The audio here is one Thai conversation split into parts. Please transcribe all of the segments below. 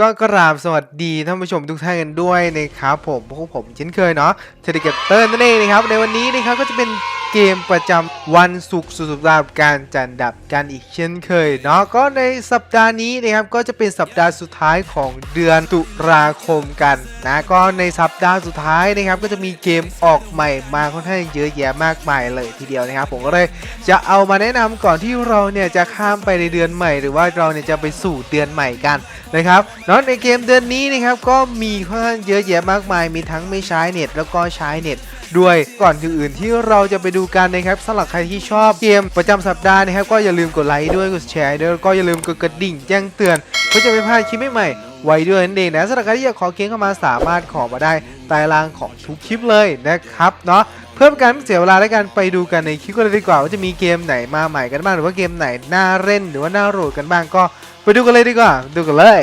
ก็กราบสวัสดีท่านผู้ชมทุกท่านกันด้วยนะครับผมพวกผมเช่นเคยเนาะเทเลเกเตอร์นั่นเองนะครับในวันนี้นะครับก็จะเป็น เกมประจำวันศุกร์สุดสัปดาห์การจันดับกันอีกเช่นเคยเนาะก็ในสัปดาห์นี้นะครับก็จะเป็นสัปดาห์สุดท้ายของเดือนตุลาคมกันนะก็ในสัปดาห์สุดท้ายนะครับก็จะมีเกมออกใหม่มาค่อนข้างเยอะแยะมากมายเลยทีเดียวนะครับ ผมก็เลยจะเอามาแนะนำก่อนที่เราเนี่ยจะข้ามไปในเดือนใหม่ หรือว่าเราเนี่ยจะไปสู่เดือนใหม่กันนะครับเนาะในเกมเดือนนี้นะครับก็มีค่อนข้างเยอะแยะมากมาย มีทั้งไม่ใช้เน็ตแล้วก็ใช้เน็ต ด้วย ก่อนอื่นที่เราจะไปดูกันนะครับสำหรับใครที่ชอบเกมประจำสัปดาห์นะครับก็อย่าลืมกดไลค์ด้วยกดแชร์ด้วยวก็อย่าลืมกดกระดิ่งแจ้งเตือนเพื่อจะไม่พลาดคลิปใหม่ๆไว้ด้วยนั่นเองนะสำหรับใครที่อยากขอเกมเข้ามาสามารถขอมาได้ใต้ล่างของทุกคลิปเลยนะครับเนาะเพื่อเป็นการไม่เสียเวลาและการไปดูกันในคลิปกันเลยดีกว่าว่าจะมีเกมไหนมาใหม่กันบ้างหรือว่าเกมไหนน่าเล่นหรือว่าน่าโหลดกันบ้างก็ไปดูกันเลยดีกว่าดูกันเลย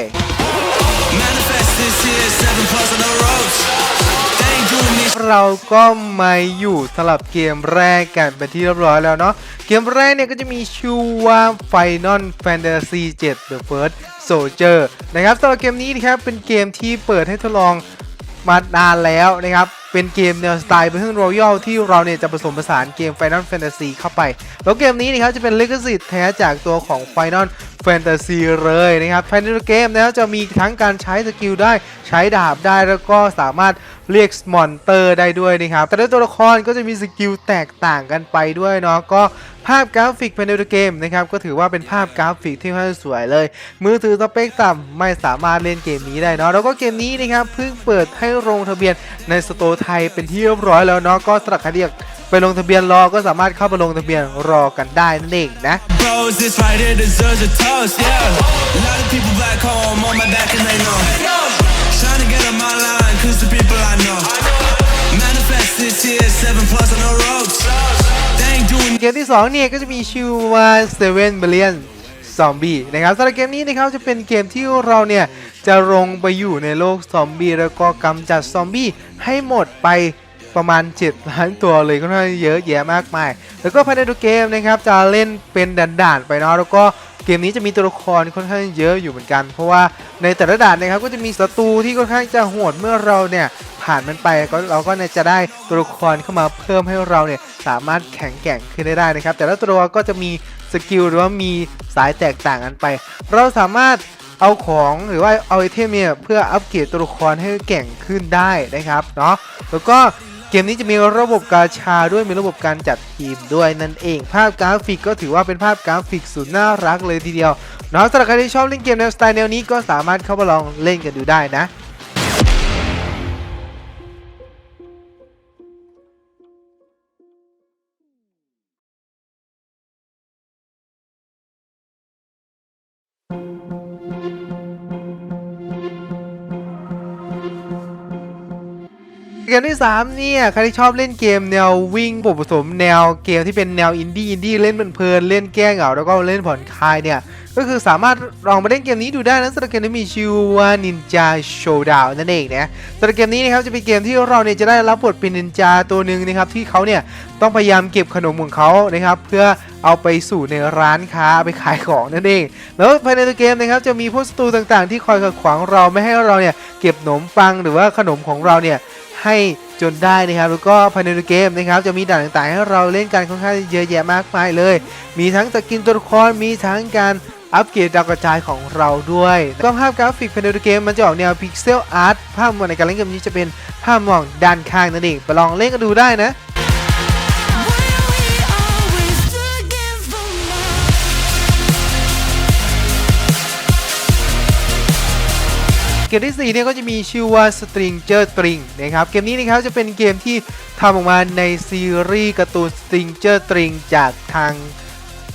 เราก็มาอยู่สลับเกมแรกกันเป็นที่เรียบร้อยแล้วเนาะเกมแรกเนี่ยก็จะมีชื่อว่า Final Fantasy 7 The First Soldier นะครับสำหรับเกมนี้นะครับเป็นเกมที่เปิดให้ทดลองมานานแล้วนะครับ เป็นเกมแนวสไตล์เป็นเรื่องรอยัลที่เราเนี่ยจะผสมผสานเกม Final Fantasy เข้าไป แล้วเกมนี้นะครับจะเป็นลิขสิทธิ์แท้จากตัวของ Final Fantasy เลยนะครับภายในเกมนะครับจะมีทั้งการใช้สกิลได้ ใช้ดาบได้แล้วก็สามารถเรียกมอนเตอร์ได้ด้วยนะครับ แต่ละตัวละครก็จะมีสกิลแตกต่างกันไปด้วยเนาะก็ภาพกราฟิกภายในเกมนะครับก็ถือว่าเป็นภาพกราฟิกที่ค่อนข้างสวยเลย มือถือสเปคต่ำไม่สามารถเล่นเกมนี้ได้เนาะแล้วก็เกมนี้นะครับเพิ่งเปิดให้ลงทะเบียนในสโตร์ไทยเป็นที่เรียบร้อยแล้วเนาะก็สำหรับใครที่อยากไปลงทะเบียนรอก็สามารถเข้าไปลงทะเบียนรอกันได้นั่นเองนะ มที่2เนี่ยก็จะมีชื่อว่า Seven Billion Zombie นะครับสำหรับเกมนี้นะครับจะเป็นเกมที่เราเนี่ยจะลงไปอยู่ในโลกซอมบี้แล้วก็กำจัดซอมบี้ให้หมดไปประมาณ 7 ล้านตัวเลยก็น่าเยอะแยะมากมาย แล้วก็ภายในตัวเกมนะครับจะเล่นเป็นด่านๆไปเนาะแล้วก็เกมนี้จะมีตัวละครค่อนข้างเยอะอยู่เหมือนกัน เพราะว่าในแต่ละด่านนะครับก็จะมีศัตรูที่ค่อนข้างจะโหดเมื่อเราเนี่ย ผ่านมันไปก็เราก็จะได้ตัวละครเข้ามาเพิ่มให้เราเนี่ยสามารถแข็งแกร่งขึ้นได้นะครับ แต่ละตัวก็จะมีสกิลหรือว่ามีสายแตกต่างกันไป เราสามารถเอาของหรือว่าเอาไอเทมเนี่ยเพื่ออัปเกรดตัวละครให้แก่งขึ้นได้นะครับเนาะแล้วก็เกมนี้จะมีระบบกาชาด้วยมีระบบการจัดทีมด้วยนั่นเอง ภาพกราฟิกก็ถือว่าเป็นภาพกราฟิกสุดน่ารักเลยทีเดียวเนาะสำหรับใครที่ชอบเล่นเกมแนวสไตล์แนวนี้ก็สามารถเข้ามาลองเล่นกันดูได้นะ เกมที่3เนี่ยใครที่ชอบเล่นเกมแนววิ่งผสมแนวเกมที่เป็นแนวอินดี้อินดี้เล่นเพลินเล่นแก้เหงาแล้วก็เล่นผ่อนคลายเนี่ยก็คือสามารถลองมาเล่นเกมนี้ดูได้นะสำหรับเกมนี้มีชื่อว่า Ninja Showdown นั่นเองนะสำหรับเกมนี้นะครับจะเป็นเกมที่เราเนี่ยจะได้รับบทเป็นนินจาตัวหนึ่งนะครับที่เขาเนี่ยต้องพยายามเก็บขนมของเขานะครับเพื่อ เอาไปสู่ในร้านค้าไปขายของนั่นเองแล้วภายในตัวเกมนะครับจะมีพวกศัตรูต่างๆ ที่คอยขัดขวางเราไม่ให้เราเนี่ยเก็บขนมปังหรือว่าขนมของเราเนี่ยให้จนได้นะครับแล้วก็ภายในเกมนะครับจะมีด่านต่างๆ ให้เราเล่นกันค่อนข้างเยอะแยะมากมายเลย มีทั้งสกินตัวละครมีทั้งการอัปเกรดดาวกระจายของเราด้วยก็ภาพกราฟิกภายในเกมมันจะออกแนวพิกเซลอาร์ตภาพมองในการเล่นเกมนี้จะเป็นภาพมองด้านข้างนั่นเองไปลองเล่นกันดูได้นะ เกมที่ 4 เนี่ยก็จะมีชื่อว่า Stranger String นะครับ เกมนี้นะครับจะเป็นเกมที่ทำออกมาในซีรีส์การ์ตูน Stranger String จากทาง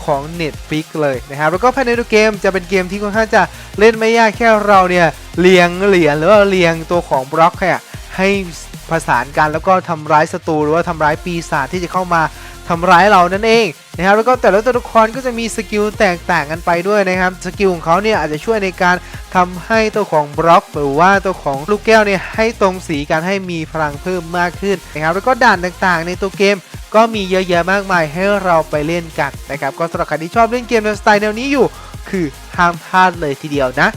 ของ Netflix เลยนะครับ แล้วก็ภายในตัวเกมจะเป็นเกมที่ค่อนข้างจะเล่นไม่ยากแค่เราเนี่ยเรียงเหรียญหรือว่าเรียงตัวของบล็อกเนี่ยให้ผสานกันแล้วก็ทำร้ายศัตรูหรือว่าทำร้ายปีศาจที่จะเข้ามา ทำร้ายเรานั่นเองนะครับแล้วก็แต่ละตัวละครก็จะมีสกิลแตกต่างกันไปด้วยนะครับสกิลของเขาเนี่ยอาจจะช่วยในการทำให้ตัวของบล็อก หรือว่าตัวของลูกแก้วเนี่ยให้ตรงสีกันให้มีพลังเพิ่มมากขึ้นนะครับแล้วก็ด่านต่างๆ ในตัวเกมก็มีเยอะแยะมากมายให้เราไปเล่นกันนะครับก็สำหรับใครที่ชอบเล่นเกมในสไตล์แนวนี้อยู่ คือห้ามพลาดเลยทีเดียวนะ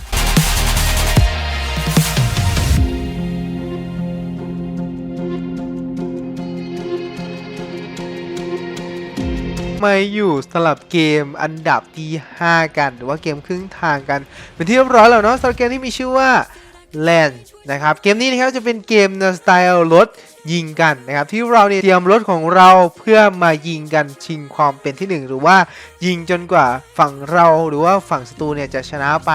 มาอยู่สำหรับเกมอันดับที่ 5 กัน หรือว่าเกมครึ่งทางกัน เป็นที่เรียบร้อยแล้วเนาะสำหรับเกมที่มีชื่อว่า Land นะครับเกมนี้นะครับจะเป็นเกมในสไตล์รถยิงกันนะครับที่เราเนี่ยเตรียมรถของเราเพื่อมายิงกันชิงความเป็นที่หนึ่งหรือว่ายิงจนกว่าฝั่งเราหรือว่าฝั่งศัตรูเนี่ยจะชนะไป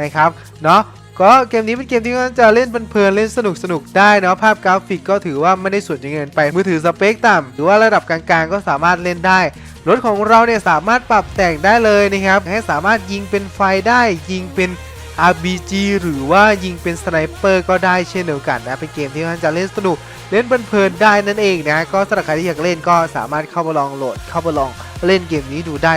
นะครับเนาะก็เกมนี้เป็นเกมที่จะเล่นเพลินเล่นสนุกสนุกได้เนาะภาพกราฟิกก็ถือว่าไม่ได้สวยจนเกินไปมือถือสเปคต่ำหรือว่าระดับกลางๆ ก็สามารถเล่นได้ รถของเราเนี่ยสามารถปรับแต่งได้เลยนะครับ ให้สามารถยิงเป็นไฟได้ ยิงเป็น RPG หรือว่ายิงเป็นสไนเปอร์ก็ได้เช่นเดียวกันนะเป็นเกมที่มันจะเล่นสนุกเล่นเพลินๆได้นั่นเองนะก็สำหรับใครที่อยากเล่นก็สามารถเข้ามาลองโหลด เข้ามาลองเล่นเกมนี้ดูได้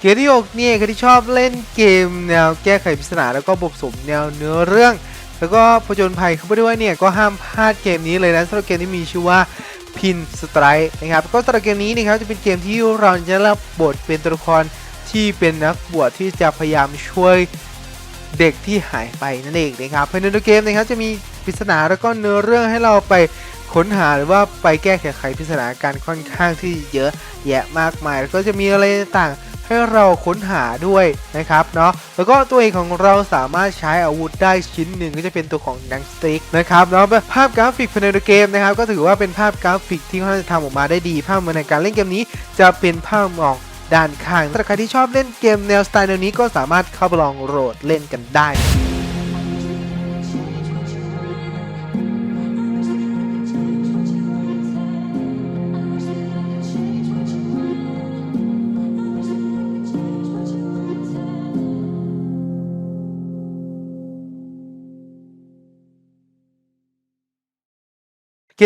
เกมที่6เนี่ยใครที่ชอบเล่นเกมแนวแก้ไขปริศนาแล้วก็บทสมแนวเนื้อเรื่อง แล้วก็ผจญภัยเข้าไปด้วยเนี่ยก็ห้ามพลาดเกมนี้เลยนะสำหรับเกมที่มีชื่อว่าพินสไตร์นะครับก็สำหรับเกมนี้นะครับจะเป็นเกมที่เราจะรับบทเป็นตัวละครที่เป็นนักบวชที่จะพยายามช่วยเด็กที่หายไปนั่นเองนะครับภายในตัวเกมนะครับจะมีปริศนาแล้วก็เนื้อเรื่องให้เราไปค้นหาหรือว่าไปแก้ไขปริศนาการค่อนข้างที่เยอะแยะมากมาย แล้วก็จะมีอะไรต่างๆ ให้เราค้นหาด้วยนะครับเนาะแล้วก็ตัวเองของเราสามารถใช้อาวุธได้ชิ้นหนึ่งก็จะเป็นตัวของหนังสติ๊กนะครับเนาะภาพกราฟิกภายในเกมนะครับก็ถือว่าเป็นภาพกราฟิกที่ค่อนข้างจะทำออกมาได้ดี ภาพมในการเล่นเกมนี้จะเป็นภาพมองด้านข้างถ้าใครที่ชอบเล่นเกมแนวสไตล์แนวนี้ก็สามารถเข้าไปลองโหลดเล่นกันได้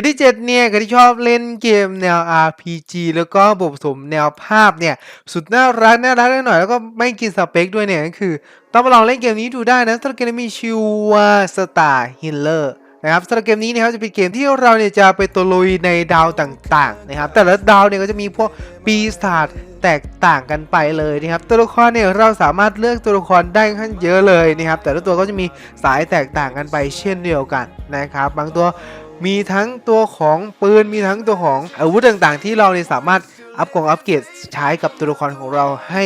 มที่ 7 เนี่ยใครที่ชอบเล่นเกมแนว RPG แล้วก็บทผสมแนวภาพเนี่ยสุดน่ารักน่ารักหน่อยแล้วก็ไม่กินสเปคด้วยเนี่ยก็คือต้องมาลองเล่นเกมนี้ดูได้นะสำหรับเกมมีชื่อว่า Star Healer นะครับสำหรับเกมนี้นะครับจะเป็นเกมที่เราเนี่ยจะไปตะลุยในดาวต่างๆนะครับแต่ละดาวเนี่ยก็จะมีพวกปีศาจแตกต่างกันไปเลยนะครับตัวละครเนี่ยเราสามารถเลือกตัวละครได้ค่อนเยอะเลยนะครับแต่ละตัวก็จะมีสายแตกต่างกันไปเช่นเดียวกันนะครับบางตัว มีทั้งตัวของปืนมีทั้งตัวของอาวุธต่างๆ ที่เราเนี่ยสามารถอัพกองอัพเกรดใช้กับตัวละครของเราให้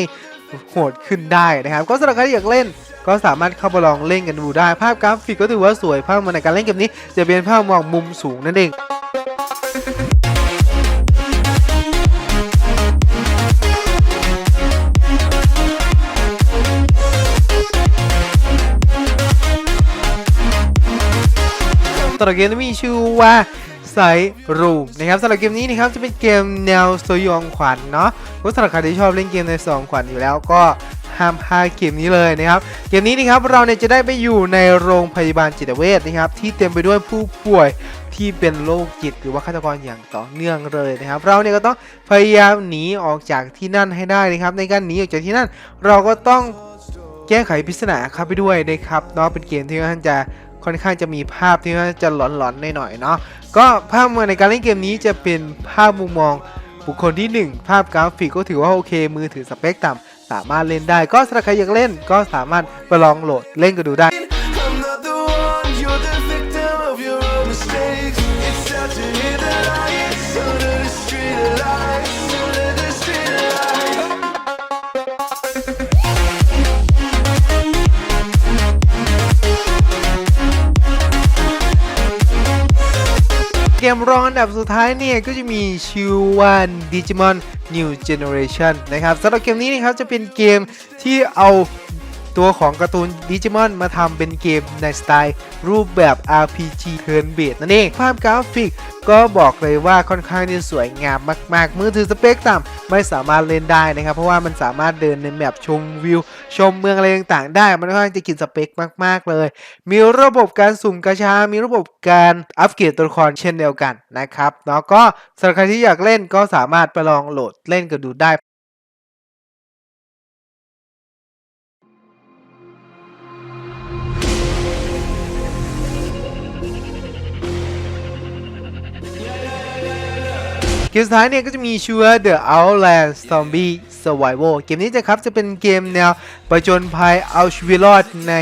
โหดขึ้นได้นะครับ ก็สำหรับใครที่อยากเล่นก็สามารถเข้ามาลองเล่นกันดูได้ ภาพกราฟิกก็ถือว่าสวยภาพมันในการเล่นเกมนี้ จะเป็นภาพมองมุมสูงนั่นเอง สำหรับเกมที่มีชื่อว่าไซรูมนะครับสำหรับเกมนี้นะครับจะเป็นเกมแนวสยองขวัญเนาะก็สำหรับใครที่ชอบเล่นเกมในสยองขวัญอยู่แล้วก็ห้ามพลาดเกมนี้เลยนะครับ เกมนี้นะครับเราเนี่ยจะได้ไปอยู่ในโรงพยาบาลจิตเวชนะครับ ที่เต็มไปด้วยผู้ป่วยที่เป็นโรคจิตหรือว่าฆาตกรอย่างต่อเนื่องเลยนะครับ เราเนี่ยก็ต้องพยายามหนีออกจากที่นั่นให้ได้นะครับ ในการหนีออกจากที่นั่น เราก็ต้องแก้ไขปริศนาครับไปด้วยนะครับเนาะเป็นเกมที่ค่อนข้างจะ ค่อนข้างจะมีภาพที่ว่าจะหลอนๆหน่อยๆเนาะก็ภาพในการเล่นเกมนี้จะเป็นภาพมุมมองบุคคลที่ 1 ภาพกราฟิกก็ถือว่าโอเค มือถือสเปคต่ำสามารถเล่นได้ ก็สำหรับใครอยากเล่นก็สามารถไปลองโหลดเล่นกันดูได้ เกมรองอันดับสุดท้ายเนี่ยก็จะมีชื่อว่า Digimon New Generation นะครับสำหรับเกมนี้นะครับจะเป็นเกมที่เอา ตัวของการ์ตูนดิจิมอนมาทำเป็นเกมในสไตล์ รูปแบบ RPG Turn Based นั่นเอง ภาพกราฟิกก็บอกเลยว่าค่อนข้างที่สวยงามมาก ๆ มือถือสเปคต่ำไม่สามารถเล่นได้นะครับ เพราะว่ามันสามารถเดินในแมปชมวิว ชมเมืองอะไรต่างๆ ได้ มันค่อนข้างจะกินสเปคมาก ๆ เลย มีระบบการสุ่มกาชา มีระบบการอัปเกรดตัวละครเช่นเดียวกันนะครับเนาะก็สำหรับใครที่อยากเล่นก็สามารถไปลองโหลดเล่นกันดูได้ เกมสุดท้ายเนี่ยก็จะมีชื่อว่า The Outland Zombie Survival เกมนี้จะครับจะเป็นเกมแนวประจนภัยเอาชีวิตรอดใน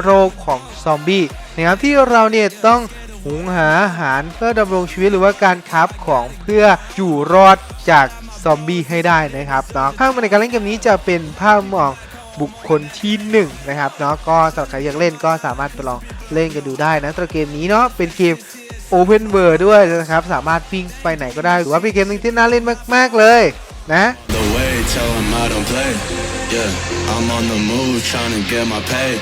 โรคของซอมบี้นะครับที่เราเนี่ยต้องหุงหาอาหารเพื่อดำรงชีวิตหรือว่าการคราฟของเพื่ออยู่รอดจากซอมบี้ให้ได้นะครับเนาะภาพในการเล่นเกมนี้จะเป็นภาพมองบุคคลที่หนึ่งนะครับเนาะก็สำหรับใครอยากเล่นก็สามารถไปลองเล่นกันดูได้นะตัวเกมนี้เนาะเป็นเกม Open World ด้วยนะครับ สามารถวิ่งไปไหนก็ได้หรือว่าเป็นเกมหนึงที่น่าเล่นมากๆเลยนะ The way, tell him I don't play. Yeah, I'm on the move, trying to get my pay.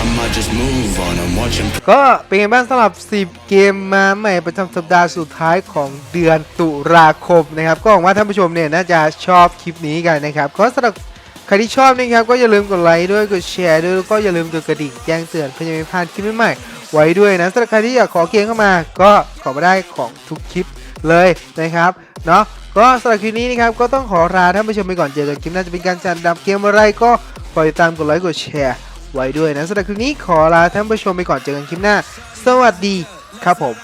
I might just move on and watch him ก็เป็นไงบ้างสำหรับ 10 เกมมาใหม่ประจำสัปดาห์สุดท้ายของเดือนตุลาคมนะครับ ก็หวังว่าท่านผู้ชมเนี่ยน่าจะชอบคลิปนี้กันนะครับก็สำหรับใครที่ชอบนะครับก็อย่าลืมกดไลค์ด้วยกดแชร์ด้วยแล้วก็อย่าลืมกดกระดิ่งแจ้งเตือนเพื่อจะไม่พลาดคลิปใหม่ๆ ไว้ด้วยนะสำหรับใครที่อยากขอเกมเข้ามา ก็ขอมาได้ของทุกคลิปเลยนะครับเนาะก็สำหรับคลิปนี้นะครับก็ต้องขอลาท่านผู้ชมไปก่อนเจอกันคลิปหน้าจะเป็นการจัดดับเกมอะไรก็คอยติดตามกดไลค์กดแชร์ ไว้ด้วยนะสำหรับคลิปนี้ขอลาท่านผู้ชมไปก่อนเจอกันคลิปหน้า สวัสดีครับผม